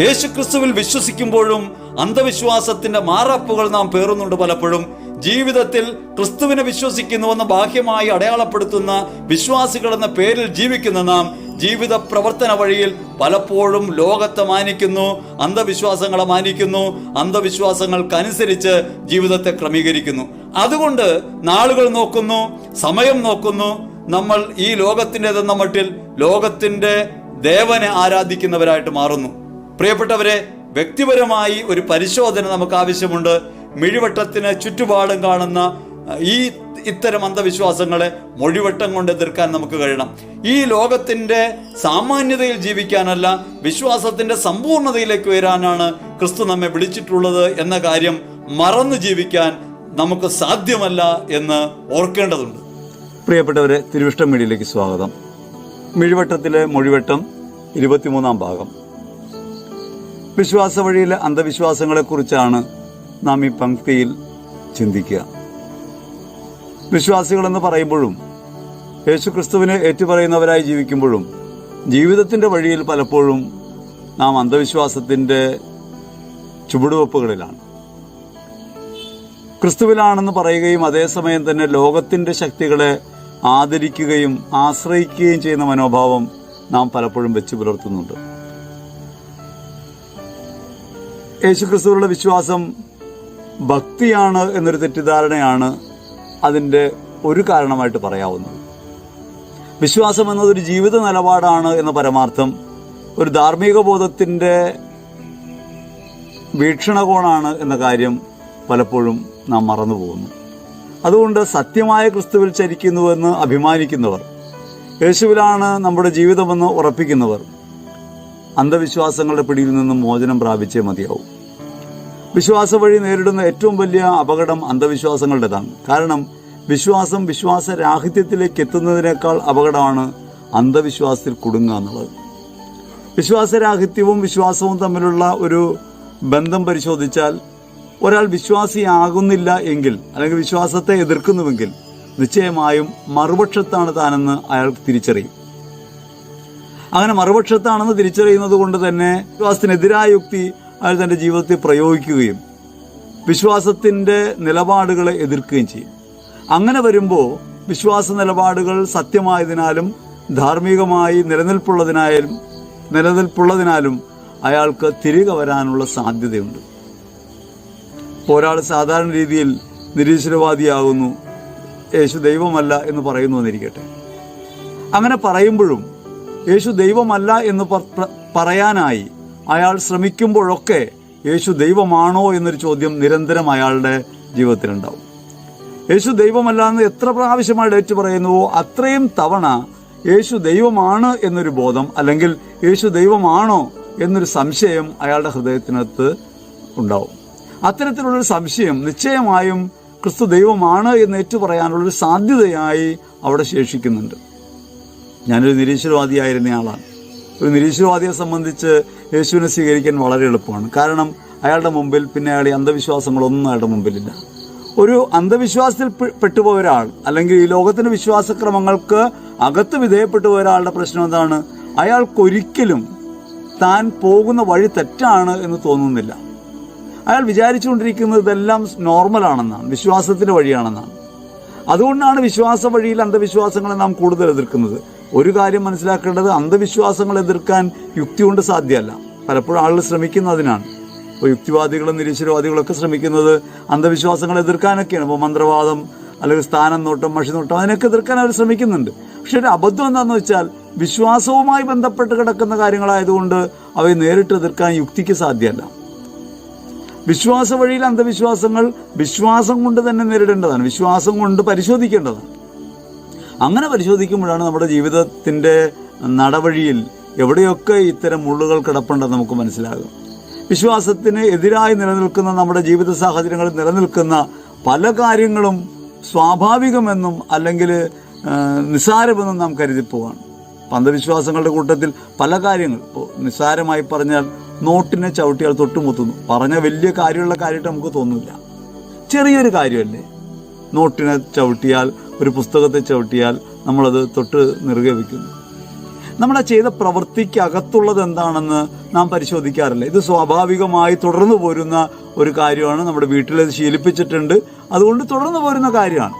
യേശുക്രിസ്തുവിൽ വിശ്വസിക്കുമ്പോഴും അന്ധവിശ്വാസത്തിന്റെ മാറാപ്പുകൾ നാം പേറുന്നുണ്ട് പലപ്പോഴും. ജീവിതത്തിൽ ക്രിസ്തുവിനെ വിശ്വസിക്കുന്നുവെന്ന് ബാഹ്യമായി അടയാളപ്പെടുത്തുന്ന വിശ്വാസികൾ എന്ന പേരിൽ ജീവിക്കുന്ന നാം ജീവിത പ്രവർത്തന വഴിയിൽ പലപ്പോഴും ലോകത്തെ മാനിക്കുന്നു അന്ധവിശ്വാസങ്ങളെ മാനിക്കുന്നു അന്ധവിശ്വാസങ്ങൾക്കനുസരിച്ച് ജീവിതത്തെ ക്രമീകരിക്കുന്നു. അതുകൊണ്ട് നാളുകൾ നോക്കുന്നു സമയം നോക്കുന്നു. നമ്മൾ ഈ ലോകത്തിന്റെതെന്ന മട്ടിൽ ലോകത്തിന്റെ ദേവനെ ആരാധിക്കുന്നവരായിട്ട് മാറുന്നു. പ്രിയപ്പെട്ടവരെ വ്യക്തിപരമായി ഒരു പരിശോധന നമുക്ക് ആവശ്യമുണ്ട്. മിഴിവട്ടത്തിന് ചുറ്റുപാടും കാണുന്ന ഈ ഇത്തരം അന്ധവിശ്വാസങ്ങളെ മൊഴിവട്ടം കൊണ്ട് എതിർക്കാൻ നമുക്ക് കഴിയണം. ഈ ലോകത്തിന്റെ സാമാന്യതയിൽ ജീവിക്കാനല്ല വിശ്വാസത്തിന്റെ സമ്പൂർണതയിലേക്ക് വരാനാണ് ക്രിസ്തു നമ്മെ വിളിച്ചിട്ടുള്ളത് എന്ന കാര്യം മറന്നു ജീവിക്കാൻ നമുക്ക് സാധ്യമല്ല എന്ന് ഓർക്കേണ്ടതുണ്ട്. പ്രിയപ്പെട്ടവരെ തിരുവിഷ്ടം മീഡിയയിലേക്ക് സ്വാഗതം. മിഴിവട്ടത്തിലെ മൊഴിവട്ടം ഇരുപത്തിമൂന്നാം ഭാഗം. വിശ്വാസ വഴിയിലെ അന്ധവിശ്വാസങ്ങളെക്കുറിച്ചാണ് നാം ഈ പങ്ക്തിയിൽ ചിന്തിക്കുക. വിശ്വാസികളെന്ന് പറയുമ്പോഴും യേശുക്രിസ്തുവിനെ ഏറ്റുപറയുന്നവരായി ജീവിക്കുമ്പോഴും ജീവിതത്തിന്റെ വഴിയിൽ പലപ്പോഴും നാം അന്ധവിശ്വാസത്തിന്റെ ചുവടുവെപ്പുകളിലാണ്. ക്രിസ്തുവിലാണെന്ന് പറയുകയും അതേസമയം തന്നെ ലോകത്തിന്റെ ശക്തികളെ ആദരിക്കുകയും ആശ്രയിക്കുകയും ചെയ്യുന്ന മനോഭാവം നാം പലപ്പോഴും വെച്ചു പുലർത്തുന്നുണ്ട്. യേശുക്രിസ്തുവിലുള്ള വിശ്വാസം ഭക്തിയാണ് എന്നൊരു തെറ്റിദ്ധാരണയാണ് അതിന്റെ ഒരു കാരണമായിട്ട് പറയാവുന്നത്. വിശ്വാസം എന്നതൊരു ജീവിത നിലപാടാണ് എന്ന പരമാർത്ഥം ഒരു ധാർമ്മിക ബോധത്തിന്റെ വീക്ഷണകോണാണ് എന്ന കാര്യം പലപ്പോഴും നാം മറന്നു പോകുന്നു. അതുകൊണ്ട് സത്യമായ ക്രിസ്തുവിൽ ചരിക്കുന്നുവെന്ന് അഭിമാനിക്കുന്നവർ യേശുവിലാണ് നമ്മുടെ ജീവിതമെന്ന് ഉറപ്പിക്കുന്നവർ അന്ധവിശ്വാസങ്ങളുടെ പിടിയിൽ നിന്നും മോചനം പ്രാപിച്ചേ മതിയാവും. വിശ്വാസ വഴി നേരിടുന്ന ഏറ്റവും വലിയ അപകടം അന്ധവിശ്വാസങ്ങളുടേതാണ്. കാരണം വിശ്വാസം വിശ്വാസരാഹിത്യത്തിലേക്ക് എത്തുന്നതിനേക്കാൾ അപകടമാണ് അന്ധവിശ്വാസത്തിൽ കുടുങ്ങുക എന്നുള്ളത്. വിശ്വാസരാഹിത്യവും വിശ്വാസവും തമ്മിലുള്ള ഒരു ബന്ധം പരിശോധിച്ചാൽ ഒരാൾ വിശ്വാസിയാകുന്നില്ല എങ്കിൽ അല്ലെങ്കിൽ വിശ്വാസത്തെ എതിർക്കുന്നുവെങ്കിൽ നിശ്ചയമായും മറുപക്ഷത്താണ് താനെന്ന് അയാൾക്ക് തിരിച്ചറിയും. അങ്ങനെ മറുപക്ഷത്താണെന്ന് തിരിച്ചറിയുന്നത് കൊണ്ട് തന്നെ വിശ്വാസത്തിനെതിരായ യുക്തി അയാൾ തന്റെ ജീവിതത്തിൽ പ്രയോഗിക്കുകയും വിശ്വാസത്തിന്റെ നിലപാടുകളെ എതിർക്കുകയും ചെയ്യും. അങ്ങനെ വരുമ്പോൾ വിശ്വാസ നിലപാടുകൾ സത്യമായതിനാലും ധാർമ്മികമായി നിലനിൽപ്പുള്ളതിനായാലും നിലനിൽപ്പുള്ളതിനാലും അയാൾക്ക് തിരികെ വരാനുള്ള സാധ്യതയുണ്ട്. ഒരാൾ സാധാരണ രീതിയിൽ നിരീശ്വരവാദിയാകുന്നു യേശു ദൈവമല്ല എന്ന് പറയുന്നു എന്നിരിക്കട്ടെ. അങ്ങനെ പറയുമ്പോഴും യേശു ദൈവമല്ല എന്ന് പറയാനായി അയാൾ ശ്രമിക്കുമ്പോഴൊക്കെ യേശു ദൈവമാണോ എന്നൊരു ചോദ്യം നിരന്തരം അയാളുടെ ജീവിതത്തിലുണ്ടാവും. യേശു ദൈവമല്ല എന്ന് എത്ര പ്രാവശ്യമായിട്ട് ഏറ്റു പറയുന്നുവോ അത്രയും തവണ യേശു ദൈവമാണ് എന്നൊരു ബോധം അല്ലെങ്കിൽ യേശു ദൈവമാണോ എന്നൊരു സംശയം അയാളുടെ ഹൃദയത്തിനകത്ത് ഉണ്ടാവും. അത്തരത്തിലുള്ളൊരു സംശയം നിശ്ചയമായും ക്രിസ്തു ദൈവമാണ് എന്ന് ഏറ്റു പറയാനുള്ളൊരു സാധ്യതയായി അവിടെ ശേഷിക്കുന്നുണ്ട്. ഞാനൊരു നിരീശ്വരവാദിയായിരുന്ന ആളാണ്. ഒരു നിരീശ്വരവാദിയെ സംബന്ധിച്ച് യേശുവിനെ സ്വീകരിക്കാൻ വളരെ എളുപ്പമാണ്. കാരണം അയാളുടെ മുമ്പിൽ പിന്നെ അയാളെ അന്ധവിശ്വാസങ്ങളൊന്നും അയാളുടെ മുമ്പിലില്ല. ഒരു അന്ധവിശ്വാസത്തിൽ പെട്ടുപോയ ഒരാൾ അല്ലെങ്കിൽ ഈ ലോകത്തിന്റെ വിശ്വാസക്രമങ്ങൾക്ക് അകത്ത് വിധേയപ്പെട്ടു പോയ ഒരാളുടെ പ്രശ്നം എന്താണ്? അയാൾക്കൊരിക്കലും താൻ പോകുന്ന വഴി തെറ്റാണ് എന്ന് തോന്നുന്നില്ല. അയാൾ വിചാരിച്ചുകൊണ്ടിരിക്കുന്നത് ഇതെല്ലാം നോർമലാണെന്നാണ് വിശ്വാസത്തിന്റെ വഴിയാണെന്നാണ്. അതുകൊണ്ടാണ് വിശ്വാസ വഴിയിൽ അന്ധവിശ്വാസങ്ങളെ നാം കൂടുതൽ എതിർക്കുന്നത്. ഒരു കാര്യം മനസ്സിലാക്കേണ്ടത് അന്ധവിശ്വാസങ്ങൾ എതിർക്കാൻ യുക്തി കൊണ്ട് സാധ്യമല്ല. പലപ്പോഴും ആളുകൾ ശ്രമിക്കുന്നതിനാണ് ഇപ്പോൾ യുക്തിവാദികളും നിരീശ്വരവാദികളൊക്കെ ശ്രമിക്കുന്നത് അന്ധവിശ്വാസങ്ങൾ എതിർക്കാനൊക്കെയാണ്. ഇപ്പോൾ മന്ത്രവാദം അല്ലെങ്കിൽ സ്ഥാനം നോട്ടം മഷി നോട്ടം അതിനൊക്കെ എതിർക്കാൻ അവർ ശ്രമിക്കുന്നുണ്ട്. പക്ഷെ ഒരു അബദ്ധം എന്താണെന്ന് വെച്ചാൽ വിശ്വാസവുമായി ബന്ധപ്പെട്ട് കിടക്കുന്ന കാര്യങ്ങളായതുകൊണ്ട് അവയെ നേരിട്ട് എതിർക്കാൻ യുക്തിക്ക് സാധ്യമല്ല. വിശ്വാസ വഴിയിൽ അന്ധവിശ്വാസങ്ങൾ വിശ്വാസം കൊണ്ട് തന്നെ നേരിടേണ്ടതാണ്. വിശ്വാസം കൊണ്ട് പരിശോധിക്കേണ്ടതാണ്. അങ്ങനെ പരിശോധിക്കുമ്പോഴാണ് നമ്മുടെ ജീവിതത്തിന്റെ നടവഴിയിൽ എവിടെയൊക്കെ ഇത്തരം മുള്ളുകൾ കിടപ്പുണ്ടെന്ന് നമുക്ക് മനസ്സിലാകും. വിശ്വാസത്തിന് എതിരായി നിലനിൽക്കുന്ന നമ്മുടെ ജീവിത സാഹചര്യങ്ങളിൽ നിലനിൽക്കുന്ന പല കാര്യങ്ങളും സ്വാഭാവികമെന്നും അല്ലെങ്കിൽ നിസാരമെന്നും നാം കരുതിപ്പോവാണ്. അന്ധവിശ്വാസങ്ങളുടെ കൂട്ടത്തിൽ പല കാര്യങ്ങൾ. ഇപ്പോൾ നിസ്സാരമായി പറഞ്ഞാൽ നോട്ടിനെ ചവിട്ടിയാൽ തൊട്ടുമുത്തുന്നു പറഞ്ഞ വലിയ കാര്യമുള്ള കാര്യമായിട്ട് നമുക്ക് തോന്നില്ല ചെറിയൊരു കാര്യമല്ലേ? നോട്ടിനെ ചവിട്ടിയാൽ ഒരു പുസ്തകത്തെ ചവിട്ടിയാൽ നമ്മളത് തൊട്ട് നിറുകെ വയ്ക്കുന്നു നമ്മൾ ആ ചെയ്ത പ്രവൃത്തിക്കകത്തുള്ളത് എന്താണെന്ന് നാം പരിശോധിക്കാറില്ല. ഇത് സ്വാഭാവികമായി തുടർന്നു പോരുന്ന ഒരു കാര്യമാണ്. നമ്മുടെ വീട്ടിൽ ശീലിപ്പിച്ചിട്ടുണ്ട്. അതുകൊണ്ട് തുടർന്നു പോരുന്ന കാര്യമാണ്.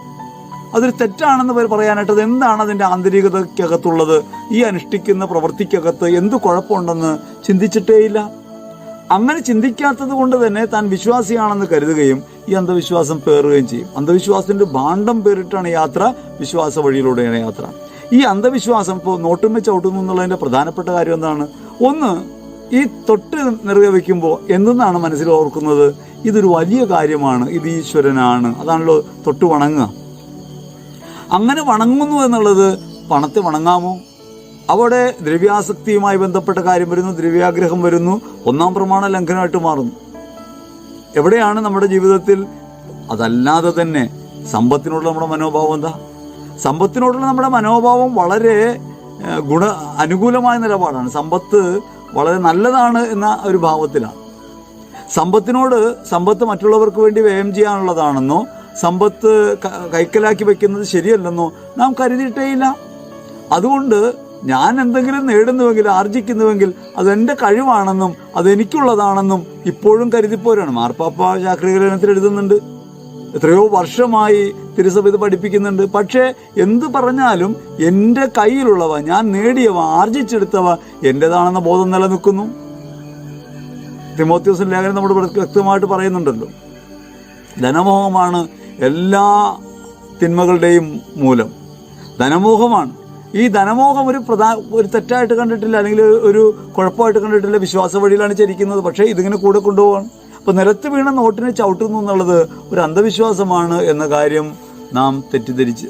അതൊരു തെറ്റാണെന്ന് പറയാനായിട്ട് എന്താണ് അതിന്റെ ആന്തരികതയ്ക്കകത്തുള്ളത്? ഈ അനുഷ്ഠിക്കുന്ന പ്രവൃത്തിക്കകത്ത് എന്ത് കുഴപ്പമുണ്ടെന്ന് ചിന്തിച്ചിട്ടേയില്ല. അങ്ങനെ ചിന്തിക്കാത്തത് കൊണ്ട് തന്നെ താൻ വിശ്വാസിയാണെന്ന് കരുതുകയും ഈ അന്ധവിശ്വാസം പേറുകയും ചെയ്യും. അന്ധവിശ്വാസത്തിന്റെ ഭാണ്ഡം പേറിട്ടാണ് യാത്ര വിശ്വാസ വഴിയിലൂടെയാണ് യാത്ര. ഈ അന്ധവിശ്വാസം ഇപ്പോൾ നോട്ടുമ്മ ചവിട്ടുന്നു എന്നുള്ളതിന്റെ പ്രധാനപ്പെട്ട കാര്യം എന്താണ്? ഒന്ന് ഈ തൊട്ട് നിർവഹിക്കുമ്പോൾ എന്തെന്നാണ് മനസ്സിൽ ഓർക്കുന്നത്? ഇതൊരു വലിയ കാര്യമാണ്. ഇത് ഈശ്വരനാണ്. അതാണല്ലോ തൊട്ട് വണങ്ങുക. അങ്ങനെ വണങ്ങുന്നു എന്നുള്ളത് പണത്തെ വണങ്ങാമോ? അവിടെ ദ്രവ്യാസക്തിയുമായി ബന്ധപ്പെട്ട കാര്യം വരുന്നു ദ്രവ്യാഗ്രഹം വരുന്നു ഒന്നാം പ്രമാണ ലംഘനമായിട്ട് മാറുന്നു. എവിടെയാണ് നമ്മുടെ ജീവിതത്തിൽ അതല്ലാതെ തന്നെ സമ്പത്തിനോടുള്ള നമ്മുടെ മനോഭാവം എന്താ? സമ്പത്തിനോടുള്ള നമ്മുടെ മനോഭാവം വളരെ ഗുണ അനുകൂലമായ നിലപാടാണ്. സമ്പത്ത് വളരെ നല്ലതാണ് എന്ന ഒരു ഭാവത്തിലാണ്. സമ്പത്തിനോട് സമ്പത്ത് മറ്റുള്ളവർക്ക് വേണ്ടി വ്യയം ചെയ്യാനുള്ളതാണെന്നോ സമ്പത്ത് കൈക്കലാക്കി വെക്കുന്നത് ശരിയല്ലെന്നോ നാം കരുതിയിട്ടേയില്ല. അതുകൊണ്ട് ഞാൻ എന്തെങ്കിലും നേടുന്നുവെങ്കിൽ ആർജിക്കുന്നുവെങ്കിൽ അതെന്റെ കഴിവാണെന്നും അതെനിക്കുള്ളതാണെന്നും ഇപ്പോഴും കരുതിപ്പോരാണ്. മാർപ്പാപ്പ ശാക്രീകരണത്തിൽ എഴുതുന്നുണ്ട്. എത്രയോ വർഷമായി തിരുസഭ ഇത് പഠിപ്പിക്കുന്നുണ്ട്. പക്ഷേ എന്ത് പറഞ്ഞാലും എന്റെ കയ്യിലുള്ളവ ഞാൻ നേടിയവ ആർജിച്ചെടുത്തവ എന്റെതാണെന്ന ബോധം നിലനിൽക്കുന്നു. തിമോത്യോസിന്റെ ലേഖനം നമ്മൾ വ്യക്തമായിട്ട് പറയുന്നുണ്ടല്ലോ. ധനമോഹമാണ് എല്ലാ തിന്മകളുടെയും മൂലം. ധനമോഹമാണ്. ഈ ധനമോഹം ഒരു പ്രധാന ഒരു തെറ്റായിട്ട് കണ്ടിട്ടില്ല അല്ലെങ്കിൽ ഒരു കുഴപ്പമായിട്ട് കണ്ടിട്ടില്ല വിശ്വാസ വഴിയിലാണ് ചരിക്കുന്നത്. പക്ഷേ ഇതിങ്ങനെ കൂടെ കൊണ്ടുപോകണം അപ്പോൾ നിലത്ത് വീണ നോട്ടിനെ ചവിട്ടുന്നു എന്നുള്ളത് ഒരു അന്ധവിശ്വാസമാണ് എന്ന കാര്യം നാം തെറ്റിദ്ധരിച്ച്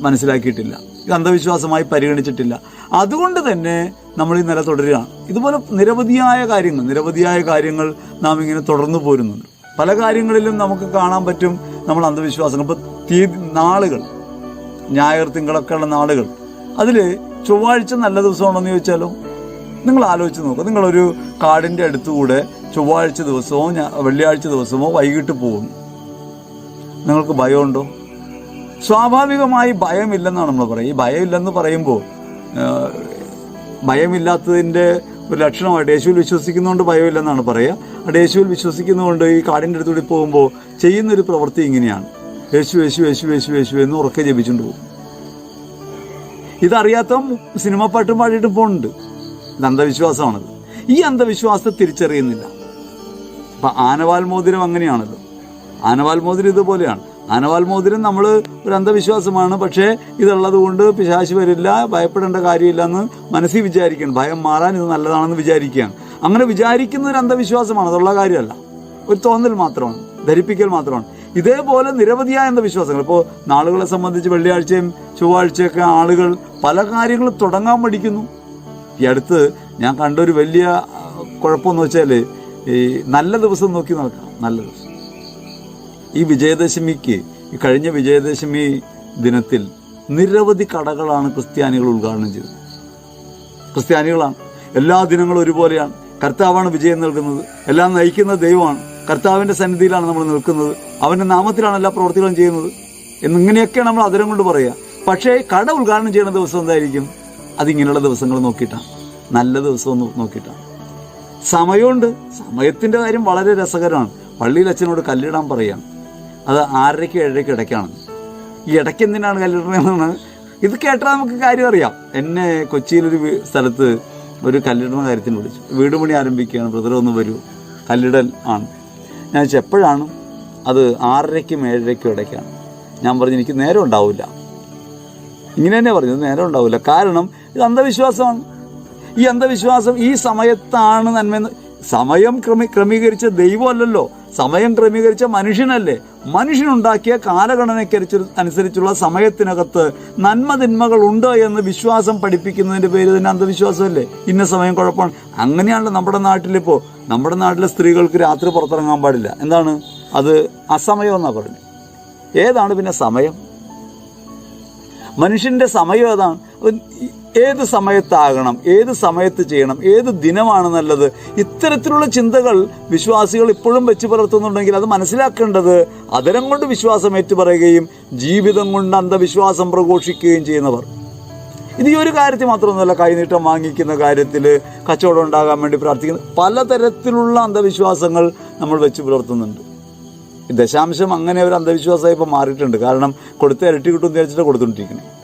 മനസ്സിലാക്കിയിട്ടില്ല. ഇത് അന്ധവിശ്വാസമായി പരിഗണിച്ചിട്ടില്ല. അതുകൊണ്ട് തന്നെ നമ്മൾ ഈ നില തുടരുകയാണ്. ഇതുപോലെ നിരവധിയായ കാര്യങ്ങൾ നിരവധിയായ കാര്യങ്ങൾ നാം ഇങ്ങനെ തുടർന്നു പോരുന്നുണ്ട്. പല കാര്യങ്ങളിലും നമുക്ക് കാണാൻ പറ്റും നമ്മൾ അന്ധവിശ്വാസങ്ങൾ. ഇപ്പോൾ തീയതി നാളുകൾ ഞായർ തിങ്കളൊക്കെയുള്ള നാളുകൾ അതിൽ ചൊവ്വാഴ്ച നല്ല ദിവസമാണെന്ന് ചോദിച്ചാലോ? നിങ്ങൾ ആലോചിച്ച് നോക്കുക നിങ്ങളൊരു കാടിന്റെ അടുത്തുകൂടെ ചൊവ്വാഴ്ച ദിവസമോ വെള്ളിയാഴ്ച ദിവസമോ വൈകിട്ട് പോകും. നിങ്ങൾക്ക് ഭയമുണ്ടോ? സ്വാഭാവികമായി ഭയമില്ലെന്നാണ് നമ്മൾ പറയുക. ഈ ഭയമില്ലെന്ന് പറയുമ്പോൾ ഭയമില്ലാത്തതിന്റെ ഒരു ലക്ഷണമായിട്ട് യേശുവിൽ വിശ്വസിക്കുന്നതുകൊണ്ട് ഭയമില്ലെന്നാണ് പറയുക. അവിടെ യേശുവിൽ വിശ്വസിക്കുന്നതുകൊണ്ട് ഈ കാടിന്റെ അടുത്തുകൂടി പോകുമ്പോൾ ചെയ്യുന്നൊരു പ്രവൃത്തി ഇങ്ങനെയാണ്. യേശു യേശു യേശു യേശു യേശു എന്ന് ഉറക്കെ ജപിച്ചുകൊണ്ട് പോകും. ഇതറിയാത്ത സിനിമ പാട്ടും പാടിയിട്ട് പോകുന്നുണ്ട് ഇത് അന്ധവിശ്വാസമാണത്. ഈ അന്ധവിശ്വാസത്തെ തിരിച്ചറിയുന്നില്ല. അപ്പൊ ആനവാൽ മോതിരം അങ്ങനെയാണല്ലോ ആനവാൽ മോതിരം ഇതുപോലെയാണ്. ആനവാൽ മോതിരം നമ്മൾ ഒരു അന്ധവിശ്വാസമാണ് പക്ഷേ ഇതുള്ളത് കൊണ്ട് പിശാശ് വരില്ല ഭയപ്പെടേണ്ട കാര്യമില്ല എന്ന് മനസ്സിൽ വിചാരിക്കണം ഭയം മാറാൻ ഇത് നല്ലതാണെന്ന് വിചാരിക്കുകയാണ്. അങ്ങനെ വിചാരിക്കുന്ന ഒരു അന്ധവിശ്വാസമാണ്. അതുള്ള കാര്യമല്ല. ഒരു തോന്നൽ മാത്രമാണ്. ധരിപ്പിക്കൽ മാത്രമാണ്. ഇതേപോലെ നിരവധിയായ അന്ധവിശ്വാസങ്ങൾ ഇപ്പോൾ നാളുകളെ സംബന്ധിച്ച് വെള്ളിയാഴ്ചയും ചൊവ്വാഴ്ചയൊക്കെ ആളുകൾ പല കാര്യങ്ങളും തുടങ്ങാൻ പഠിക്കുന്നു ഈ അടുത്ത് ഞാൻ കണ്ട ഒരു വലിയ കുഴപ്പമെന്ന് വെച്ചാൽ ഈ നല്ല ദിവസം നോക്കി നടക്കാം നല്ല ദിവസം. ഈ വിജയദശമിക്ക് ഈ കഴിഞ്ഞ വിജയദശമി ദിനത്തിൽ നിരവധി കടകളാണ് ക്രിസ്ത്യാനികൾ ഉദ്ഘാടനം ചെയ്തത്. ക്രിസ്ത്യാനികളാണ്. എല്ലാ ദിനങ്ങളും ഒരുപോലെയാണ്. കർത്താവാണ് വിജയം നൽകുന്നത്. എല്ലാം നയിക്കുന്ന ദൈവമാണ്. കർത്താവിന്റെ സന്നിധിയിലാണ് നമ്മൾ നിൽക്കുന്നത്. അവന്റെ നാമത്തിലാണ് എല്ലാ പ്രവർത്തികളും ചെയ്യുന്നത്. എന്നിങ്ങനെയൊക്കെയാണ് നമ്മൾ അതിരം കൊണ്ട് പറയുക. പക്ഷേ കട ഉദ്ഘാടനം ചെയ്യുന്ന ദിവസം എന്തായിരിക്കും? അതിങ്ങനെയുള്ള ദിവസങ്ങൾ നോക്കിയിട്ടാണ് നല്ല ദിവസം നോക്കിയിട്ടാണ് സമയമുണ്ട്. സമയത്തിന്റെ കാര്യം വളരെ രസകരമാണ്. പള്ളിയിൽ അച്ഛനോട് കല്ലിടാൻ പറയാം അത് ആറരയ്ക്ക് ഏഴരയ്ക്ക് ഇടയ്ക്കാണ്. ഈ ഇടയ്ക്ക് എന്തിനാണ് കല്ലിടണമെന്നാണ് ഇത് കേട്ടാൽ നമുക്ക് കാര്യം അറിയാം. എന്നെ കൊച്ചിയിലൊരു സ്ഥലത്ത് ഒരു കല്ലിടുന്ന കാര്യത്തിന് വിളിച്ചു. വീട് ആരംഭിക്കുകയാണ്. ബ്രദർ ഒന്ന് വരൂ. കല്ലിടൽ ആണ്. ഞാൻ ചോദിച്ചു എപ്പോഴാണ്? അത് ആറരയ്ക്കും ഏഴരയ്ക്കും ഇടയ്ക്കാണ്. ഞാൻ പറഞ്ഞു എനിക്ക് നേരം ഉണ്ടാവില്ല. ഇങ്ങനെ തന്നെ പറഞ്ഞു നേരം ഉണ്ടാവില്ല. കാരണം ഇത് അന്ധവിശ്വാസമാണ്. ഈ അന്ധവിശ്വാസം ഈ സമയത്താണ് നന്മ സമയം ക്രമീ ക്രമീകരിച്ച ദൈവമല്ലല്ലോ. സമയം ക്രമീകരിച്ച മനുഷ്യനല്ലേ. മനുഷ്യനുണ്ടാക്കിയ കാലഘടനയ്ക്കരിച്ച് അനുസരിച്ചുള്ള സമയത്തിനകത്ത് നന്മ തിന്മകൾ ഉണ്ട് എന്ന് വിശ്വാസം പഠിപ്പിക്കുന്നതിന്റെ പേര് തന്നെ അന്ധവിശ്വാസമല്ലേ. ഇന്ന സമയം കുഴപ്പമാണ്. അങ്ങനെയാണല്ലോ നമ്മുടെ നാട്ടിലിപ്പോൾ നമ്മുടെ നാട്ടിലെ സ്ത്രീകൾക്ക് രാത്രി പുറത്തിറങ്ങാൻ പാടില്ല. എന്താണ്? അത് അസമയം എന്നാ പറഞ്ഞു ഏതാണ് പിന്നെ സമയം? മനുഷ്യന്റെ സമയം ഏതാണ്? ഏത് സമയത്താകണം ഏത് സമയത്ത് ചെയ്യണം ഏത് ദിനമാണ് നല്ലത്? ഇത്തരത്തിലുള്ള ചിന്തകൾ വിശ്വാസികൾ ഇപ്പോഴും വെച്ച് പുലർത്തുന്നുണ്ടെങ്കിൽ അത് മനസ്സിലാക്കേണ്ടത് അതരം കൊണ്ട് വിശ്വാസം ഏറ്റുപറയുകയും ജീവിതം കൊണ്ട് അന്ധവിശ്വാസം പ്രഘോഷിക്കുകയും ചെയ്യുന്നവർ. ഇത് ഈ ഒരു കാര്യത്തിൽ മാത്രമൊന്നുമല്ല കൈനീട്ടം വാങ്ങിക്കുന്ന കാര്യത്തിൽ കച്ചവടം ഉണ്ടാകാൻ വേണ്ടി പ്രാർത്ഥിക്കുന്നു പലതരത്തിലുള്ള അന്ധവിശ്വാസങ്ങൾ നമ്മൾ വെച്ച് പുലർത്തുന്നുണ്ട്. ദശാംശം അങ്ങനെ ഒരു അന്ധവിശ്വാസമായി ഇപ്പോൾ മാറിയിട്ടുണ്ട്. കാരണം കൊടുത്ത ഇരട്ടി കിട്ടും എന്ന് വിചാരിച്ചിട്ട് കൊടുത്തുകൊണ്ടിരിക്കുന്നത്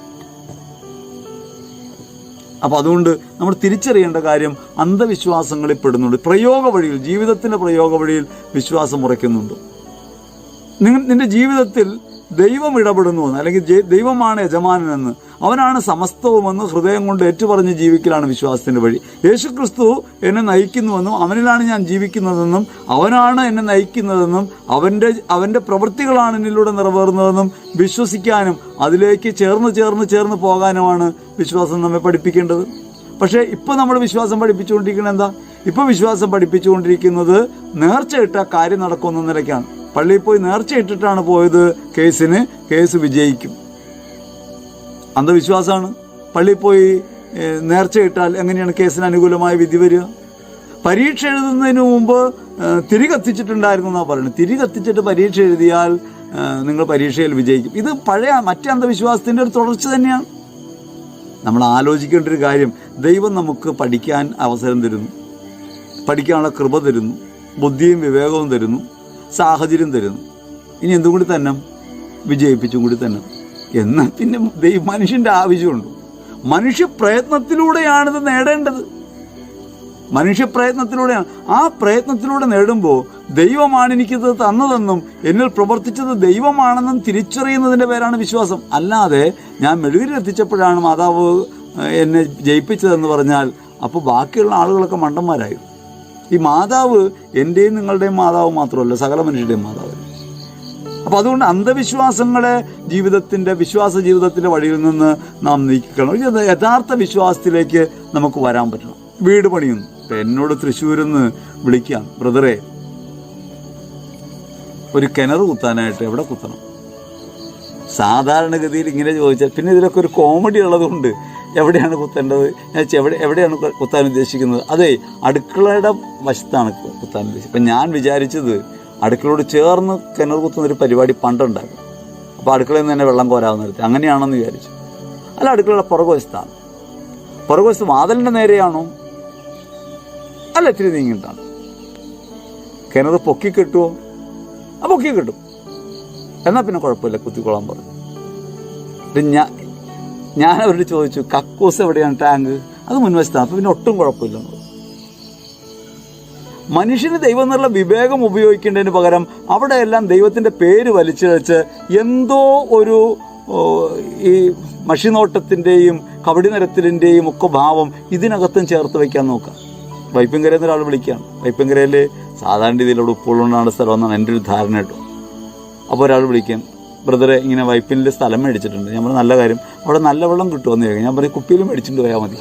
അപ്പോൾ അതുകൊണ്ട് നമ്മൾ തിരിച്ചറിയേണ്ട കാര്യം അന്ധവിശ്വാസങ്ങളിൽ പെടുന്നുണ്ട്. പ്രയോഗ വഴിയിൽ ജീവിതത്തിന്റെ പ്രയോഗ വഴിയിൽ വിശ്വാസം ഉറയ്ക്കുന്നുണ്ട്. നിങ്ങൾ നിന്റെ ജീവിതത്തിൽ ദൈവം ഇടപെടുന്നുവെന്ന് അല്ലെങ്കിൽ ദൈവമാണ് യജമാനനെന്ന് അവനാണ് സമസ്തവുമെന്ന് ഹൃദയം കൊണ്ട് ഏറ്റുപറഞ്ഞ് ജീവിക്കലാണ് വിശ്വാസത്തിന്റെ വഴി. യേശുക്രിസ്തു എന്നെ നയിക്കുന്നുവെന്നും അവനിലാണ് ഞാൻ ജീവിക്കുന്നതെന്നും അവനാണ് എന്നെ നയിക്കുന്നതെന്നും അവന്റെ അവന്റെ പ്രവൃത്തികളാണ് എന്നിലൂടെ നിറവേറുന്നതെന്നും വിശ്വസിക്കാനും അതിലേക്ക് ചേർന്ന് ചേർന്ന് ചേർന്ന് പോകാനുമാണ് വിശ്വാസം നമ്മെ പഠിപ്പിക്കേണ്ടത്. പക്ഷേ ഇപ്പൊ നമ്മൾ വിശ്വാസം പഠിപ്പിച്ചുകൊണ്ടിരിക്കുന്നത് എന്താ? ഇപ്പൊ വിശ്വാസം പഠിപ്പിച്ചുകൊണ്ടിരിക്കുന്നത് നേർച്ചയിട്ട കാര്യം നടക്കുന്ന നിലയ്ക്കാണ്. പള്ളിയിൽ പോയി നേർച്ചയിട്ടിട്ടാണ് പോയത് കേസിന്. കേസ് വിജയിക്കും. അന്ധവിശ്വാസമാണ്. പള്ളിയിൽ പോയി നേർച്ച നേർച്ചയിട്ടാൽ എങ്ങനെയാണ് കേസിന് അനുകൂലമായ വിധി വരിക? പരീക്ഷ എഴുതുന്നതിന് മുമ്പ് തിരി കത്തിച്ചിട്ടുണ്ടായിരുന്നു എന്നാണ് പറയുന്നത്. തിരി കത്തിച്ചിട്ട് പരീക്ഷ എഴുതിയാൽ നിങ്ങൾ പരീക്ഷയിൽ വിജയിക്കും. ഇത് പഴയ മറ്റേ അന്ധവിശ്വാസത്തിന്റെ ഒരു തുടർച്ച തന്നെയാണ്. നമ്മൾ ആലോചിക്കേണ്ട ഒരു കാര്യം ദൈവം നമുക്ക് പഠിക്കാൻ അവസരം തരുന്നു. പഠിക്കാനുള്ള കൃപ തരുന്നു. ബുദ്ധിയും വിവേകവും തരുന്നു. സാഹചര്യം തരുന്നു. ഇനി എന്തും കൂടി തന്നെ വിജയിപ്പിച്ചും കൂടി തന്നെ? എന്നാൽ പിന്നെ ദൈവ മനുഷ്യന്റെ ആവശ്യമുണ്ട്. മനുഷ്യ പ്രയത്നത്തിലൂടെയാണിത് നേടേണ്ടത്. മനുഷ്യ പ്രയത്നത്തിലൂടെയാണ് ആ പ്രയത്നത്തിലൂടെ നേടുമ്പോൾ ദൈവമാണ് എനിക്കിത് തന്നതെന്നും എന്നിൽ പ്രവർത്തിച്ചത് ദൈവമാണെന്നും തിരിച്ചറിയുന്നതിന്റെ പേരാണ് വിശ്വാസം. അല്ലാതെ ഞാൻ മെഴുകിലെത്തിച്ചപ്പോഴാണ് മാതാവ് എന്നെ ജയിപ്പിച്ചതെന്ന് പറഞ്ഞാൽ അപ്പോൾ ബാക്കിയുള്ള ആളുകളൊക്കെ മണ്ടന്മാരായി. ഈ മാതാവ് എന്റെയും നിങ്ങളുടെയും മാതാവ് മാത്രമല്ല സകല മനുഷ്യരുടെയും മാതാവ്. അപ്പോൾ അതുകൊണ്ട് അന്ധവിശ്വാസങ്ങളെ ജീവിതത്തിന്റെ വിശ്വാസ ജീവിതത്തിന്റെ വഴിയിൽ നിന്ന് നാം നീക്കണം ഇത് യഥാർത്ഥ വിശ്വാസത്തിലേക്ക് നമുക്ക് വരാൻ പറ്റണം. വീട് പണിയുന്നു. ഇപ്പം എന്നോട് തൃശ്ശൂരിൽ നിന്ന് വിളിക്കാം ബ്രദറെ ഒരു കിണർ കുത്താനായിട്ട് എവിടെ കുത്തണം? സാധാരണഗതിയിൽ ഇങ്ങനെ ചോദിച്ചാൽ പിന്നെ ഇതിലൊക്കെ ഒരു കോമഡി ഉള്ളതുകൊണ്ട് എവിടെയാണ് കുത്തേണ്ടത്? ഞാൻ എവിടെ എവിടെയാണ് കുത്താൻ ഉദ്ദേശിക്കുന്നത്? അതെ അടുക്കളയുടെ വശത്താണ് കുത്താൻ ഉദ്ദേശിച്ചത് അപ്പം ഞാൻ വിചാരിച്ചത് അടുക്കളയോട് ചേർന്ന് കിണർ കുത്തുന്ന ഒരു പരിപാടി പണ്ടുണ്ടാകും അപ്പോൾ അടുക്കളയിൽ നിന്ന് തന്നെ വെള്ളം കോരാവുന്ന നിർത്തി അങ്ങനെയാണെന്ന് വിചാരിച്ചു. അല്ല അടുക്കളയുടെ പുറകുവശത്താണ് പുറകുവശത്ത് വാതിലിന്റെ നേരെയാണോ? അല്ല ഇത്തിരി നീങ്ങിയിട്ടാണ്. കിണർ പൊക്കി കിട്ടുമോ ആ പൊക്കി കിട്ടും. എന്നാൽ പിന്നെ കുഴപ്പമില്ല കുത്തിക്കോളാൻ പറഞ്ഞു. ഞാൻ ഞാൻ അവരോട് ചോദിച്ചു കക്കൂസ് എവിടെയാണ് ടാങ്ക്? അത് മുൻവശത്താണ്. അപ്പം പിന്നെ ഒട്ടും കുഴപ്പമില്ല. മനുഷ്യന് ദൈവം എന്നുള്ള വിവേകം ഉപയോഗിക്കേണ്ടതിന് പകരം അവിടെയെല്ലാം ദൈവത്തിന്റെ പേര് വലിച്ചിഴച്ച് എന്തോ ഒരു ഈ മഷിനോട്ടത്തിന്റെയും കബഡി നിരത്തിലിന്റെയും ഒക്കെ ഭാവം ഇതിനകത്തും ചേർത്ത് വയ്ക്കാൻ നോക്കാം വൈപ്പിങ്കരയിൽ നിന്ന് ഒരാൾ വിളിക്കുകയാണ്. വൈപ്പിങ്കരയിൽ സാധാരണ രീതിയിലുള്ള ഉപ്പുകൊണ്ടാണ് സ്ഥലം എന്നാണ് എന്റെ ഒരു ധാരണ കേട്ടോ. അപ്പോൾ ഒരാൾ വിളിക്കാൻ ബ്രദറെ ഇങ്ങനെ വൈപ്പിനിൽ സ്ഥലം മേടിച്ചിട്ടുണ്ട്. ഞാൻ പറഞ്ഞു നല്ല കാര്യം. അവിടെ നല്ല വെള്ളം കിട്ടുമെന്ന് ചോദിക്കും. ഞാൻ പറയും കുപ്പിയിൽ മേടിച്ചിട്ട് പോയാൽ മതി.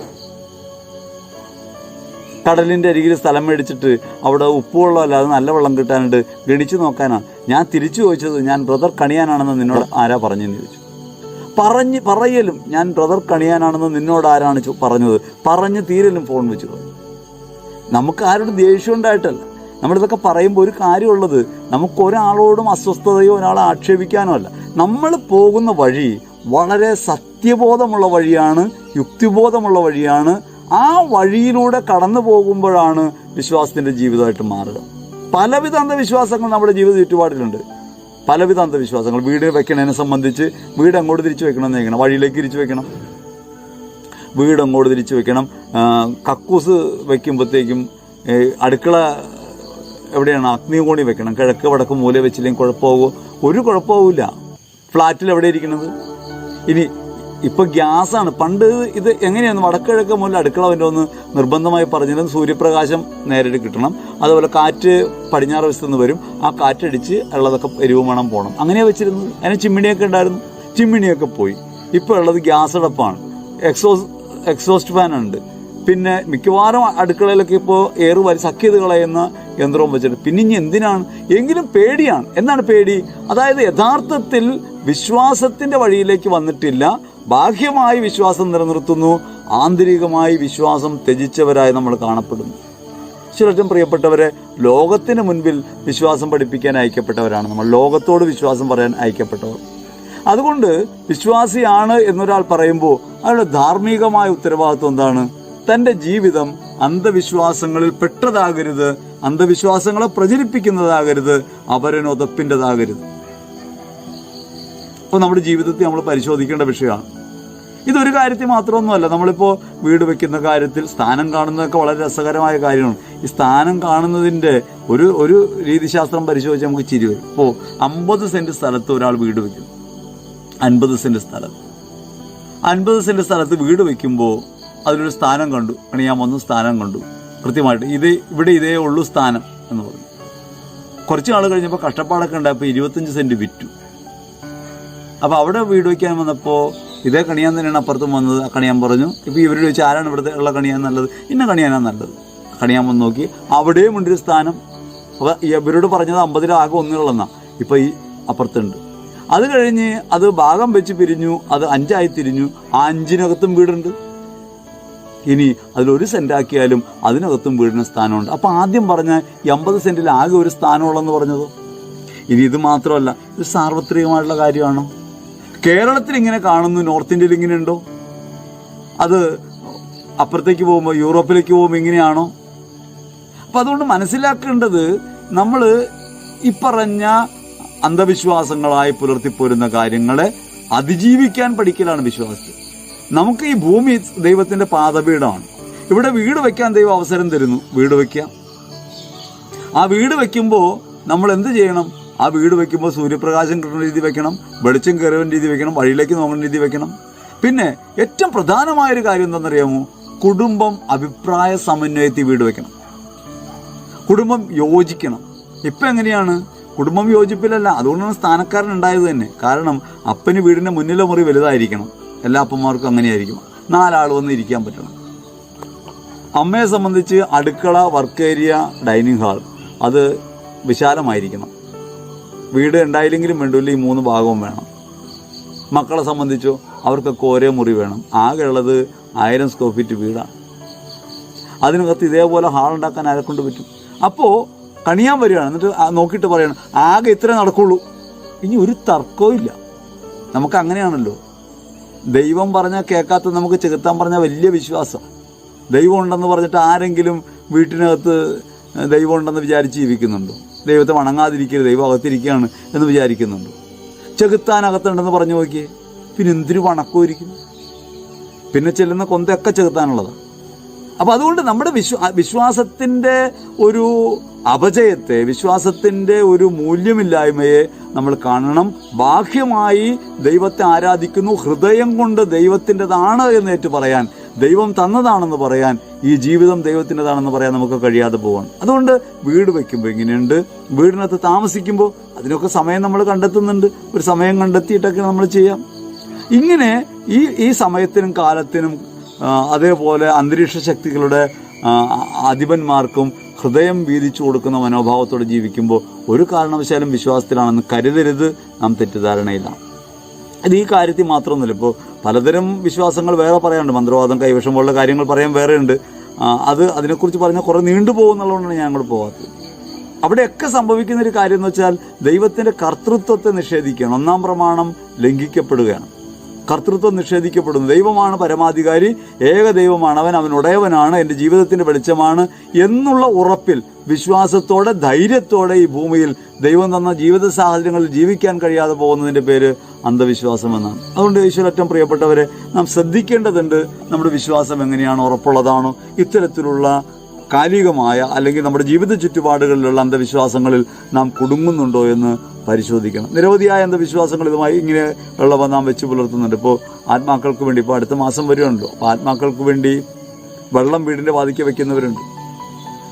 കടലിന്റെ അരികിൽ സ്ഥലം മേടിച്ചിട്ട് അവിടെ ഉപ്പുവെള്ളം നല്ല വെള്ളം കിട്ടാനായിട്ട് ഗണിച്ചു നോക്കാനാണ് ഞാൻ തിരിച്ചു ചോദിച്ചത് ഞാൻ ബ്രദർ കണിയാനാണെന്ന് നിന്നോട് ആരാ പറഞ്ഞെന്ന് ചോദിച്ചു. പറഞ്ഞ് പറയലും ഞാൻ ബ്രദർ കണിയാനാണെന്ന് നിന്നോട് ആരാണ് പറഞ്ഞത്? പറഞ്ഞ് തീരലും ഫോൺ വെച്ച് നമുക്ക് ആരോടും ദേഷ്യം ഉണ്ടായിട്ടല്ല. നമ്മളിതൊക്കെ പറയുമ്പോൾ ഒരു കാര്യമുള്ളത് നമുക്ക് ഒരാളോടും അസ്വസ്ഥതയോ ഒരാളെ ആക്ഷേപിക്കാനോ അല്ല. നമ്മൾ പോകുന്ന വഴി വളരെ സത്യബോധമുള്ള വഴിയാണ് യുക്തിബോധമുള്ള വഴിയാണ്. ആ വഴിയിലൂടെ കടന്നു പോകുമ്പോഴാണ് വിശ്വാസത്തിന്റെ ജീവിതമായിട്ട് മാറുക. പലവിധ അന്ധവിശ്വാസങ്ങൾ നമ്മുടെ ജീവിത ചുറ്റുപാടിലുണ്ട്. പലവിധ അന്ധവിശ്വാസങ്ങൾ. വീട് വെക്കണതിനെ സംബന്ധിച്ച് വീട് അങ്ങോട്ട് തിരിച്ചു വെക്കണം എന്ന് ചോദിക്കണം വഴിയിലേക്ക് തിരിച്ചു വെക്കണം. വീട് അങ്ങോട്ട് തിരിച്ചു വെക്കണം. കക്കൂസ് വെക്കുമ്പോഴത്തേക്കും അടുക്കള എവിടെയാണ്? അഗ്നികോണി വെക്കണം. കിഴക്ക് വടക്ക് മൂല വെച്ചില്ലെങ്കിൽ കുഴപ്പമാവോ? ഒരു കുഴപ്പമാവില്ല ഫ്ലാറ്റിൽ എവിടെ ഇരിക്കുന്നത് ഇനി ഇപ്പൊ ഗ്യാസാണ്. പണ്ട് ഇത് എങ്ങനെയാണ് വടക്കിഴക്ക് മൂല അടുക്കള വന്റെ ഒന്ന് നിർബന്ധമായി പറഞ്ഞിരുന്നു. സൂര്യപ്രകാശം നേരിട്ട് കിട്ടണം. അതുപോലെ കാറ്റ് പടിഞ്ഞാറ് വശത്ത് നിന്ന് വരും. ആ കാറ്റടിച്ച് ഉള്ളതൊക്കെ എരിവ് പോകണം അങ്ങനെയാണ് വെച്ചിരുന്നത്. അതിന് ചിമ്മിണിയൊക്കെ ഉണ്ടായിരുന്നു. ചിമ്മിണിയൊക്കെ പോയി. ഇപ്പോൾ ഉള്ളത് ഗ്യാസ് അടപ്പാണ്. എക്സോസ് എക്സോസ്റ്റ് ഫാനുണ്ട് പിന്നെ മിക്കവാറും അടുക്കളയിലൊക്കെ ഇപ്പോൾ ഏറ് വരി സഖ്യത കളയുന്ന യന്ത്രവും വെച്ചിട്ട്. പിന്നെ ഇനി എന്തിനാണ്? എങ്കിലും പേടിയാണ്. എന്താണ് പേടി? അതായത് യഥാർത്ഥത്തിൽ വിശ്വാസത്തിന്റെ വഴിയിലേക്ക് വന്നിട്ടില്ല. ബാഹ്യമായി വിശ്വാസം നിലനിർത്തുന്നു. ആന്തരികമായി വിശ്വാസം ത്യജിച്ചവരായി നമ്മൾ കാണപ്പെടുന്നു. ചിലറ്റും പ്രിയപ്പെട്ടവരെ ലോകത്തിന് മുൻപിൽ വിശ്വാസം പഠിപ്പിക്കാൻ അയക്കപ്പെട്ടവരാണ് നമ്മൾ. ലോകത്തോട് വിശ്വാസം പറയാൻ അയക്കപ്പെട്ടവർ. അതുകൊണ്ട് വിശ്വാസിയാണ് എന്നൊരാൾ പറയുമ്പോൾ അയാളുടെ ധാർമ്മികമായ ഉത്തരവാദിത്വം എന്താണ്? തന്റെ ജീവിതം അന്ധവിശ്വാസങ്ങളിൽ പെട്ടതാകരുത് അന്ധവിശ്വാസങ്ങളെ പ്രചരിപ്പിക്കുന്നതാകരുത് അവരനൊതപ്പിന്റെതാകരുത് അപ്പോൾ നമ്മുടെ ജീവിതത്തെ നമ്മൾ പരിശോധിക്കേണ്ട വിഷയമാണ്. ഇതൊരു കാര്യത്തിൽ മാത്രമൊന്നുമല്ല. നമ്മളിപ്പോൾ വീട് വെക്കുന്ന കാര്യത്തിൽ സ്ഥാനം കാണുന്നതൊക്കെ വളരെ രസകരമായ കാര്യമാണ്. ഈ സ്ഥാനം കാണുന്നതിന്റെ ഒരു ഒരു രീതിശാസ്ത്രം പരിശോധിച്ച് നമുക്ക് ചിരി വരും. ഇപ്പോൾ അമ്പത് സെന്റ് സ്ഥലത്ത് ഒരാൾ വീട് വെക്കും അൻപത് സെന്റ് സ്ഥലത്ത്. അൻപത് സെന്റ് സ്ഥലത്ത് വീട് വെക്കുമ്പോൾ അതിലൊരു സ്ഥാനം കണ്ടു. പണിയാൻ വന്ന സ്ഥാനം കണ്ടു. കൃത്യമായിട്ട് ഇത് ഇവിടെ ഇതേ ഉള്ളൂ സ്ഥാനം എന്ന് പറഞ്ഞു. കുറച്ച് നാൾ കഴിഞ്ഞപ്പോൾ കഷ്ടപ്പാടൊക്കെ ഉണ്ടായപ്പോൾ ഇരുപത്തഞ്ച് സെന്റ് വിറ്റു. അപ്പോൾ അവിടെ വീട് വയ്ക്കാൻ വന്നപ്പോൾ ഇതേ കണിയാൻ തന്നെയാണ് അപ്പുറത്തും വന്നത്. ആ കണിയാൻ പറഞ്ഞു ഇപ്പോൾ ഇവരോട് ചോദിച്ചാൽ ആരാണ് ഇവിടുത്തെ ഉള്ള കണിയാൻ നല്ലത്? ഇന്ന കണിയാനാണ് നല്ലത്. കണിയാൻ വന്ന് നോക്കി അവിടെയും ഉണ്ടൊരു സ്ഥാനം. അപ്പോൾ ഇവരോട് പറഞ്ഞത് അമ്പതിലാകെ ആകെ ഒന്നുകളെന്നാ ഇപ്പോൾ ഈ അപ്പുറത്തുണ്ട്. അത് കഴിഞ്ഞ് അത് ഭാഗം വെച്ച് പിരിഞ്ഞു അത് അഞ്ചായി തിരിഞ്ഞു. ആ അഞ്ചിനകത്തും വീടുണ്ട്. ഇനി അതിലൊരു ആക്കിയാലും അതിനകത്തും വീടിന് സ്ഥാനമുണ്ട്. അപ്പോൾ ആദ്യം പറഞ്ഞ എൺപത് സെന്റിൽ ആകെ ഒരു സ്ഥാനമുള്ളെന്ന് പറഞ്ഞതോ? ഇനി ഇത് മാത്രമല്ല ഇത് സാർവത്രികമായിട്ടുള്ള കാര്യമാണോ? കേരളത്തിൽ ഇങ്ങനെ കാണുന്നു നോർത്ത് ഇന്ത്യയിൽ ഇങ്ങനെ ഉണ്ടോ? അത് അപ്പുറത്തേക്ക് പോകുമ്പോൾ യൂറോപ്പിലേക്ക് പോകുമ്പോൾ ഇങ്ങനെയാണോ? അപ്പം അതുകൊണ്ട് മനസ്സിലാക്കേണ്ടത് നമ്മൾ ഈ പറഞ്ഞ അന്ധവിശ്വാസങ്ങളായി പുലർത്തിപ്പോരുന്ന കാര്യങ്ങളെ അതിജീവിക്കാൻ പഠിക്കലാണ് വിശ്വാസത്തിൽ നമുക്ക് ഈ ഭൂമി ദൈവത്തിന്റെ പാദപീഠമാണ്. ഇവിടെ വീട് വെക്കാൻ ദൈവം അവസരം തരുന്നു. വീട് വെക്കാം ആ വീട് വെക്കുമ്പോൾ നമ്മൾ എന്ത് ചെയ്യണം? ആ വീട് വെക്കുമ്പോൾ സൂര്യപ്രകാശം കിട്ടുന്ന രീതി വെക്കണം. വെളിച്ചം കയറുന്ന രീതി വെക്കണം. വഴിയിലേക്ക് നോക്കുന്ന രീതി വെക്കണം. പിന്നെ ഏറ്റവും പ്രധാനമായൊരു കാര്യം എന്താണെന്നറിയാമോ? കുടുംബം അഭിപ്രായ സമന്വയത്തിൽ വീട് വെക്കണം. കുടുംബം യോജിക്കണം. ഇപ്പം എങ്ങനെയാണ്? കുടുംബം യോജിപ്പിലല്ല. അതുകൊണ്ടാണ് സ്ഥാനക്കാരൻ ഉണ്ടായത് തന്നെ. കാരണം അപ്പന് വീടിന്റെ മുന്നിലെ മുറി വലുതായിരിക്കണം. എല്ലാ അപ്പന്മാർക്കും അങ്ങനെയായിരിക്കും. നാലാൾ വന്ന് ഇരിക്കാൻ പറ്റണം. അമ്മയെ സംബന്ധിച്ച് അടുക്കള വർക്ക് ഏരിയ ഡൈനിങ് ഹാൾ അത് വിശാലമായിരിക്കണം. വീട് ഉണ്ടായില്ലെങ്കിലും വേണ്ടില്ല ഈ മൂന്ന് ഭാഗവും വേണം. മക്കളെ സംബന്ധിച്ചോ അവർക്കൊക്കെ ഒരേ മുറി വേണം. ആകെ ഉള്ളത് ആയിരം സ്ക്വയർ ഫീറ്റ് വീടാണ് അതിനകത്ത് ഇതേപോലെ ഹാൾ ഉണ്ടാക്കാൻ ആരെ കൊണ്ട് പറ്റും? അപ്പോൾ കണിയാൻ വരികയാണ്. എന്നിട്ട് നോക്കിയിട്ട് പറയണം ആകെ ഇത്രേ നടക്കുള്ളൂ. ഇനി ഒരു തർക്കവും ഇല്ല. നമുക്ക് അങ്ങനെയാണല്ലോ. ദൈവം പറഞ്ഞാൽ കേൾക്കാത്ത നമുക്ക് ചെകുത്താൻ പറഞ്ഞാൽ വലിയ വിശ്വാസം. ദൈവം ഉണ്ടെന്ന് പറഞ്ഞിട്ട് ആരെങ്കിലും വീട്ടിനകത്ത് ദൈവം ഉണ്ടെന്ന് വിചാരിച്ച് ജീവിക്കുന്നുണ്ടോ? ദൈവത്തെ വണങ്ങാതിരിക്കരുത് ദൈവം അകത്തിരിക്കുകയാണ് എന്ന് വിചാരിക്കുന്നുണ്ടോ? ചെകുത്താൻ അകത്തുണ്ടെന്ന് പറഞ്ഞു നോക്കിയേ പിന്നെ എന്തിനു വണക്കമായിരിക്കും? പിന്നെ ചെല്ലുന്ന കൊന്തയൊക്കെ ചെകുത്താനുള്ളതാണ് അപ്പൊ അതുകൊണ്ട് നമ്മുടെ വിശ്വ വിശ്വാസത്തിന്റെ ഒരു അപജയത്തെ വിശ്വാസത്തിന്റെ ഒരു മൂല്യമില്ലായ്മയെ നമ്മൾ കാണണം. ബാഹ്യമായി ദൈവത്തെ ആരാധിക്കുന്നു. ഹൃദയം കൊണ്ട് ദൈവത്തിന്റെതാണ് എന്ന് ഏറ്റു പറയാൻ ദൈവം തന്നതാണെന്ന് പറയാൻ ഈ ജീവിതം ദൈവത്തിന്റെതാണെന്ന് പറയാൻ നമുക്ക് കഴിയാതെ പോവാണ്. അതുകൊണ്ട് വീട് വയ്ക്കുമ്പോൾ ഇങ്ങനെയുണ്ട്. വീടിനകത്ത് താമസിക്കുമ്പോൾ അതിനൊക്കെ സമയം നമ്മൾ കണ്ടെത്തുന്നുണ്ട്. ഒരു സമയം കണ്ടെത്തിയിട്ടൊക്കെ നമ്മൾ ചെയ്യാം. ഇങ്ങനെ ഈ ഈ സമയത്തിനും കാലത്തിനും അതേപോലെ അന്തരീക്ഷ ശക്തികളുടെ അധിപന്മാർക്കും ഹൃദയം വീതിച്ചു കൊടുക്കുന്ന മനോഭാവത്തോടെ ജീവിക്കുമ്പോൾ ഒരു കാരണവശാലും വിശ്വാസത്തിലാണെന്ന് കരുതരുത് നാം തെറ്റിദ്ധാരണയിലാണ് ഇത് ഈ കാര്യത്തിൽ മാത്രമൊന്നുമില്ല. ഇപ്പോൾ പലതരം വിശ്വാസങ്ങൾ വേറെ പറയാനുണ്ട്. മന്ത്രവാദം കൈവശം പോലുള്ള കാര്യങ്ങൾ പറയാൻ വേറെ ഉണ്ട് അത് അതിനെക്കുറിച്ച് പറഞ്ഞാൽ കുറേ നീണ്ടുപോകുന്നുള്ളതുകൊണ്ടാണ് ഞാൻ അങ്ങോട്ട് പോകാത്തത് അവിടെയൊക്കെ സംഭവിക്കുന്ന ഒരു കാര്യം എന്ന് വെച്ചാൽ ദൈവത്തിന്റെ കർത്തൃത്വത്തെ നിഷേധിക്കുകയാണ്. ഒന്നാം പ്രമാണം ലംഘിക്കപ്പെടുകയാണ്. കർത്തൃത്വം നിഷേധിക്കപ്പെടുന്നു. ദൈവമാണ് പരമാധികാരി ഏക ദൈവമാണ്. അവൻ അവൻ ഉടയവനാണ് എന്റെ ജീവിതത്തിന്റെ വെളിച്ചമാണ് എന്നുള്ള ഉറപ്പിൽ വിശ്വാസത്തോടെ ധൈര്യത്തോടെ ഈ ഭൂമിയിൽ ദൈവം തന്ന ജീവിത സാഹചര്യങ്ങളിൽ ജീവിക്കാൻ കഴിയാതെ പോകുന്നതിന്റെ പേര് അന്ധവിശ്വാസം എന്നാണ് അതുകൊണ്ട് ഈശ്വരറ്റം പ്രിയപ്പെട്ടവരെ നാം ശ്രദ്ധിക്കേണ്ടതുണ്ട് നമ്മുടെ വിശ്വാസം എങ്ങനെയാണ് ഉറപ്പുള്ളതാണോ. ഇത്തരത്തിലുള്ള കാലികമായ അല്ലെങ്കിൽ നമ്മുടെ ജീവിത ചുറ്റുപാടുകളിലുള്ള അന്ധവിശ്വാസങ്ങളിൽ നാം കുടുങ്ങുന്നുണ്ടോ എന്ന് പരിശോധിക്കണം. നിരവധിയായ അന്ധവിശ്വാസങ്ങൾ ഇതുമായി ഇങ്ങനെ ഉള്ളവ നാം വെച്ച് പുലർത്തുന്നുണ്ട്. ഇപ്പോൾ ആത്മാക്കൾക്ക് വേണ്ടി ഇപ്പോൾ അടുത്ത മാസം വരുന്നുണ്ടോ? അപ്പോൾ ആത്മാക്കൾക്ക് വേണ്ടി വെള്ളം വീടിന്റെ വാതിക്ക വെക്കുന്നവരുണ്ട്.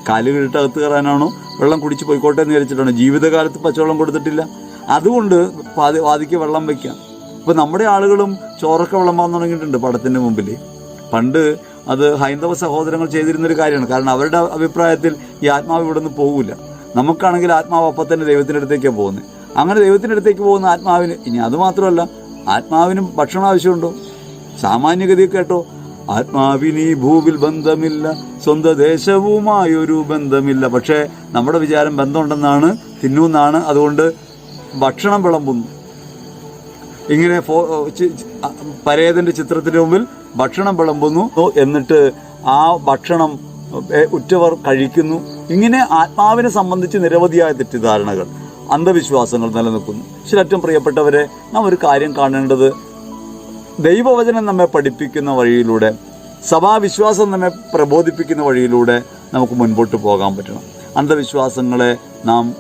കാൽ കീഴിട്ട് അകത്ത് കയറാനാണോ? വെള്ളം കുടിച്ച് പോയിക്കോട്ടെ എന്ന് വിചാരിച്ചിട്ടാണ്? ജീവിതകാലത്ത് പച്ചവെള്ളം കൊടുത്തിട്ടില്ല. അതുകൊണ്ട് പാതി വാതിക്ക് വെള്ളം വെക്കാം. ഇപ്പം നമ്മുടെ ആളുകളും ചോറൊക്കെ വെള്ളം വന്നു തുടങ്ങിയിട്ടുണ്ട് പടത്തിന്റെ മുമ്പിൽ പണ്ട് അത് ഹൈന്ദവ സഹോദരങ്ങൾ ചെയ്തിരുന്നൊരു കാര്യമാണ്. കാരണം അവരുടെ അഭിപ്രായത്തിൽ ഈ ആത്മാവ് ഇവിടെ നിന്ന് പോകില്ല നമുക്കാണെങ്കിൽ ആത്മാവ് അപ്പം തന്നെ ദൈവത്തിന്റെ അടുത്തേക്കാണ് പോകുന്നത് അങ്ങനെ ദൈവത്തിന്റെ അടുത്തേക്ക് പോകുന്ന ആത്മാവിന് ഇനി അതുമാത്രമല്ല ആത്മാവിനും ഭക്ഷണം ആവശ്യമുണ്ടോ? സാമാന്യഗതി കേട്ടോ. ആത്മാവിന് ഈ ഭൂവിൽ ബന്ധമില്ല സ്വന്തം ദേശവുമായൊരു ബന്ധമില്ല. പക്ഷേ നമ്മുടെ വിചാരം ബന്ധമുണ്ടെന്നാണ് തിന്നൂന്നാണ് അതുകൊണ്ട് ഭക്ഷണം വിളമ്പുന്നു. ഇങ്ങനെ പരേതന്റെ ചിത്രത്തിന് മുമ്പിൽ ഭക്ഷണം വിളമ്പുന്നു. എന്നിട്ട് ആ ഭക്ഷണം ഉറ്റവർ കഴിക്കുന്നു. ഇങ്ങനെ ആത്മാവിനെ സംബന്ധിച്ച് നിരവധിയായ തെറ്റിദ്ധാരണകൾ അന്ധവിശ്വാസങ്ങൾ നിലനിൽക്കുന്നു. ഏറ്റവും പ്രിയപ്പെട്ടവരെ നാം ഒരു കാര്യം കാണേണ്ടത്. ദൈവവചനം നമ്മെ പഠിപ്പിക്കുന്ന വഴിയിലൂടെ സഭാവിശ്വാസം നമ്മെ പ്രബോധിപ്പിക്കുന്ന വഴിയിലൂടെ നമുക്ക് മുൻപോട്ട് പോകാൻ പറ്റണം. അന്ധവിശ്വാസങ്ങളെ നാം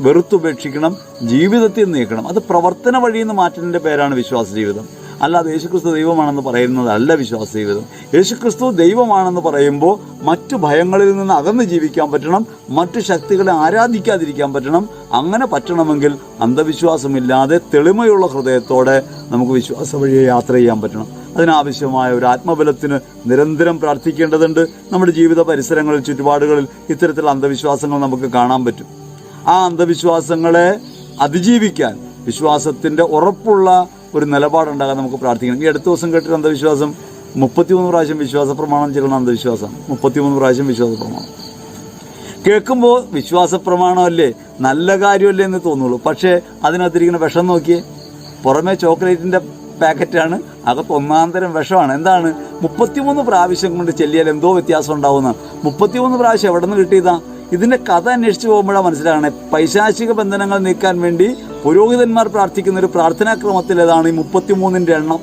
വെറുത്തുപേക്ഷിക്കണം ജീവിതത്തിൽ നീക്കണം. അത് പ്രവർത്തന വഴിയിൽ നിന്ന് മാറ്റുന്നതിന്റെ പേരാണ് വിശ്വാസ ജീവിതം. അല്ലാതെ യേശുക്രിസ്തു ദൈവമാണെന്ന് പറയുന്നത് അല്ല വിശ്വാസ ജീവിതം. യേശുക്രിസ്തു ദൈവമാണെന്ന് പറയുമ്പോൾ മറ്റു ഭയങ്ങളിൽ നിന്ന് അകന്ന് ജീവിക്കാൻ പറ്റണം മറ്റു ശക്തികളെ ആരാധിക്കാതിരിക്കാൻ പറ്റണം. അങ്ങനെ പറ്റണമെങ്കിൽ അന്ധവിശ്വാസമില്ലാതെ തെളിമയുള്ള ഹൃദയത്തോടെ നമുക്ക് വിശ്വാസ വഴിയെ യാത്ര ചെയ്യാൻ പറ്റണം. അതിനാവശ്യമായ ഒരു ആത്മബലത്തിന് നിരന്തരം പ്രാർത്ഥിക്കേണ്ടതുണ്ട്. നമ്മുടെ ജീവിത പരിസരങ്ങളിൽ ചുറ്റുപാടുകളിൽ ഇത്തരത്തിലുള്ള അന്ധവിശ്വാസങ്ങൾ നമുക്ക് കാണാൻ പറ്റും. ആ അന്ധവിശ്വാസങ്ങളെ അതിജീവിക്കാൻ വിശ്വാസത്തിന്റെ ഉറപ്പുള്ള ഒരു നിലപാടുണ്ടാകാൻ നമുക്ക് പ്രാർത്ഥിക്കണം. ഈ അടുത്ത ദിവസം കേട്ടൊരു അന്ധവിശ്വാസം മുപ്പത്തിമൂന്ന് പ്രാവശ്യം വിശ്വാസ പ്രമാണം ചെല്ലുന്ന അന്ധവിശ്വാസം. മുപ്പത്തിമൂന്ന് പ്രാവശ്യം വിശ്വാസ പ്രമാണം. കേൾക്കുമ്പോൾ വിശ്വാസ പ്രമാണമല്ലേ? നല്ല കാര്യമല്ലേ എന്ന് തോന്നുള്ളൂ. പക്ഷേ അതിനകത്തിരിക്കുന്ന വിഷം നോക്കിയേ. പുറമെ ചോക്ലേറ്റിന്റെ പാക്കറ്റാണ് അകത്ത് ഒന്നാന്തരം തരം വിഷമാണ്. എന്താണ്? മുപ്പത്തിമൂന്ന് പ്രാവശ്യം കൊണ്ട് ചെല്ലിയാൽ എന്തോ വ്യത്യാസം ഉണ്ടാവുന്ന മുപ്പത്തിമൂന്ന് പ്രാവശ്യം എവിടെ നിന്ന് കിട്ടിയതാ? ഇതിന്റെ കഥ അന്വേഷിച്ച് പോകുമ്പോഴാണ് മനസ്സിലാകണം. പൈശാചിക ബന്ധനങ്ങൾ നീക്കാൻ വേണ്ടി പുരോഹിതന്മാർ പ്രാർത്ഥിക്കുന്ന ഒരു പ്രാർത്ഥനാക്രമത്തിലേതാണ് ഈ മുപ്പത്തിമൂന്നിന്റെ എണ്ണം.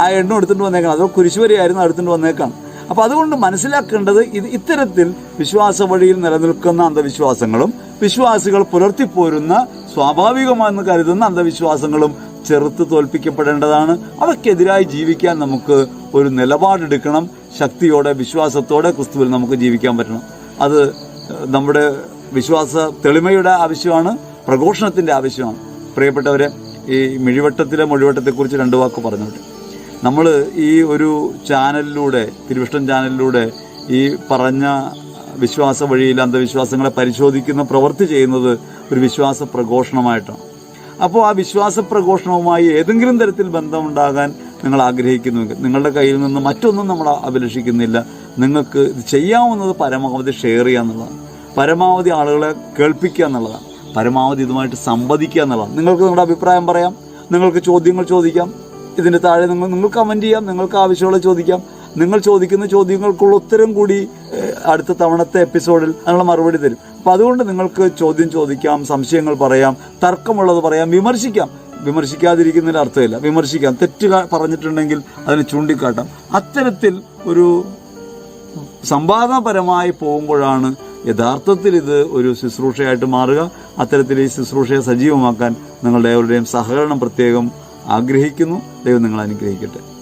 ആ എണ്ണം എടുത്തിട്ട് വന്നേക്കണം. അതോ കുരിശുവരിയായിരുന്നു എടുത്തിട്ട് വന്നേക്കാണ്. അപ്പൊ അതുകൊണ്ട് മനസ്സിലാക്കേണ്ടത് ഇത് ഇത്തരത്തിൽ വിശ്വാസ വഴിയിൽ നിലനിൽക്കുന്ന അന്ധവിശ്വാസങ്ങളും വിശ്വാസികൾ പുലർത്തിപ്പോരുന്ന സ്വാഭാവികമെന്ന് കരുതുന്ന അന്ധവിശ്വാസങ്ങളും ചെറുത്ത് തോൽപ്പിക്കപ്പെടേണ്ടതാണ്. അവയ്ക്കെതിരായി ജീവിക്കാൻ നമുക്ക് ഒരു നിലപാടെടുക്കണം. ശക്തിയോടെ വിശ്വാസത്തോടെ ക്രിസ്തുവിൽ നമുക്ക് ജീവിക്കാൻ പറ്റണം. അത് നമ്മുടെ വിശ്വാസ തെളിമയുടെ ആവശ്യമാണ് പ്രഘോഷണത്തിന്റെ ആവശ്യമാണ്. പ്രിയപ്പെട്ടവരെ ഈ മിഴിവട്ടത്തിലെ മൊഴിവട്ടത്തെക്കുറിച്ച് രണ്ട് വാക്ക് പറഞ്ഞോട്ടെ. നമ്മൾ ഈ ഒരു ചാനലിലൂടെ തിരുവിഷ്ടം ചാനലിലൂടെ ഈ പറഞ്ഞ വിശ്വാസ വഴിയിൽ അന്ധവിശ്വാസങ്ങളെ പരിശോധിക്കുന്ന പ്രവൃത്തി ചെയ്യുന്നത് ഒരു വിശ്വാസ പ്രഘോഷണമായിട്ടാണ്. അപ്പോൾ ആ വിശ്വാസ പ്രഘോഷണവുമായി ഏതെങ്കിലും തരത്തിൽ ബന്ധമുണ്ടാകാൻ നിങ്ങൾ ആഗ്രഹിക്കുന്നുവെങ്കിൽ നിങ്ങളുടെ കയ്യിൽ നിന്ന് മറ്റൊന്നും നമ്മൾ അഭിലഷിക്കുന്നില്ല. നിങ്ങൾക്ക് ഇത് ചെയ്യാവുന്നത് പരമാവധി ഷെയർ ചെയ്യുക എന്നുള്ളതാണ്. പരമാവധി ആളുകളെ കേൾപ്പിക്കുക എന്നുള്ളതാണ്. പരമാവധി ഇതുമായിട്ട് സംവദിക്കുക എന്നുള്ളതാണ്. നിങ്ങൾക്ക് നിങ്ങളുടെ അഭിപ്രായം പറയാം. നിങ്ങൾക്ക് ചോദ്യങ്ങൾ ചോദിക്കാം. ഇതിന്റെ താഴെ നിങ്ങൾ നിങ്ങൾ കമന്റ് ചെയ്യാം. നിങ്ങൾക്ക് ആവശ്യമുള്ള ചോദിക്കാം. നിങ്ങൾ ചോദിക്കുന്ന ചോദ്യങ്ങൾക്കുള്ള ഉത്തരം കൂടി അടുത്ത തവണത്തെ എപ്പിസോഡിൽ അതിനുള്ള മറുപടി തരും. അപ്പം അതുകൊണ്ട് നിങ്ങൾക്ക് ചോദ്യം ചോദിക്കാം സംശയങ്ങൾ പറയാം തർക്കമുള്ളത് പറയാം വിമർശിക്കാം. വിമർശിക്കാതിരിക്കുന്നതിൽ അർത്ഥമില്ല. വിമർശിക്കാം. തെറ്റ് പറഞ്ഞിട്ടുണ്ടെങ്കിൽ അതിനെ ചൂണ്ടിക്കാട്ടാം. അത്തരത്തിൽ ഒരു സംവാദപരമായി പോകുമ്പോഴാണ് യഥാർത്ഥത്തിൽ ഇത് ഒരു ശുശ്രൂഷയായിട്ട് മാറുക. അത്തരത്തിൽ ഈ ശുശ്രൂഷയെ സജീവമാക്കാൻ നിങ്ങളുടെ അവരുടെയും സഹകരണം പ്രത്യേകം ആഗ്രഹിക്കുന്നു. ദൈവം നിങ്ങൾ അനുഗ്രഹിക്കട്ടെ.